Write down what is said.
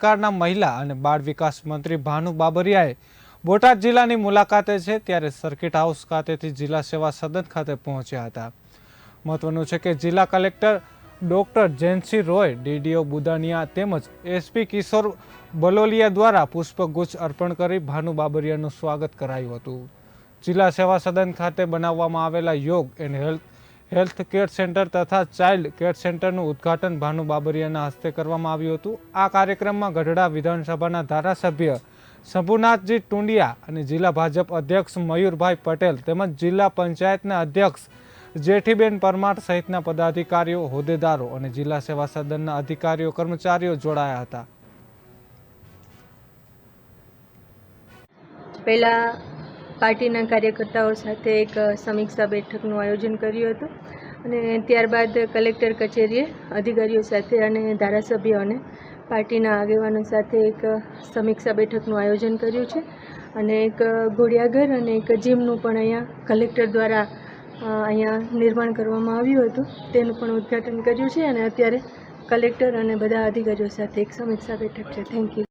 સરકારના મહિલા અને બાળ વિકાસ મંત્રી ભાનુ બાબરિયાએ બોટાદ જિલ્લાની મુલાકાતે છે ત્યારે સર્કિટ હાઉસ ખાતેથી જિલ્લા સેવા સદન ખાતે પહોંચ્યા હતા. મહત્વનું છે કે જિલ્લા collector doctor Jayantsinh Roy, DDO Budania તેમજ એસપી કિશોર બલોલિયા દ્વારા પુષ્પગુચ્છ અર્પણ કરી ભાનુ બાબરિયાનું સ્વાગત કરાયું હતું. જિલ્લા સેવા સદન ખાતે બનાવવામાં આવેલા Yog and health health care centre તથા ચાઇલ્ડ કેર સેન્ટરનું ઉદ્ઘાટન ભાનુ બાબરિયાના હસ્તે કરવામાં આવ્યું હતું. આ કાર્યક્રમમાં ગઢડા વિધાનસભાના ધારાસભ્ય શંભુનાથજી ટુંડિયા અને જિલ્લા ભાજપ અધ્યક્ષ મયુરભાઈ પટેલ તેમજ જિલ્લા પંચાયતના અધ્યક્ષ જેઠીબેન પરમાર સહિતના પદાધિકારીઓ, હોદ્દેદારો અને જિલ્લા સેવા સદનના અધિકારીઓ, કર્મચારીઓ જોડાયા હતા. પહેલાં પાર્ટીના કાર્યકર્તાઓ સાથે એક સમીક્ષા બેઠકનું આયોજન કર્યું હતું અને ત્યારબાદ કલેક્ટર કચેરીએ અધિકારીઓ સાથે અને ધારાસભ્યો અને પાર્ટીના આગેવાનો સાથે એક સમીક્ષા બેઠકનું આયોજન કર્યું છે અને એક ઘોડિયાઘર અને એક જીમનું પણ અહીંયા કલેક્ટર દ્વારા અહીંયા નિર્માણ કરવામાં આવ્યું હતું. તેનું પણ ઉદ્ઘાટન કર્યું છે અને અત્યારે કલેક્ટર અને બધા અધિકારીઓ સાથે એક સમીક્ષા બેઠક છે. Thank you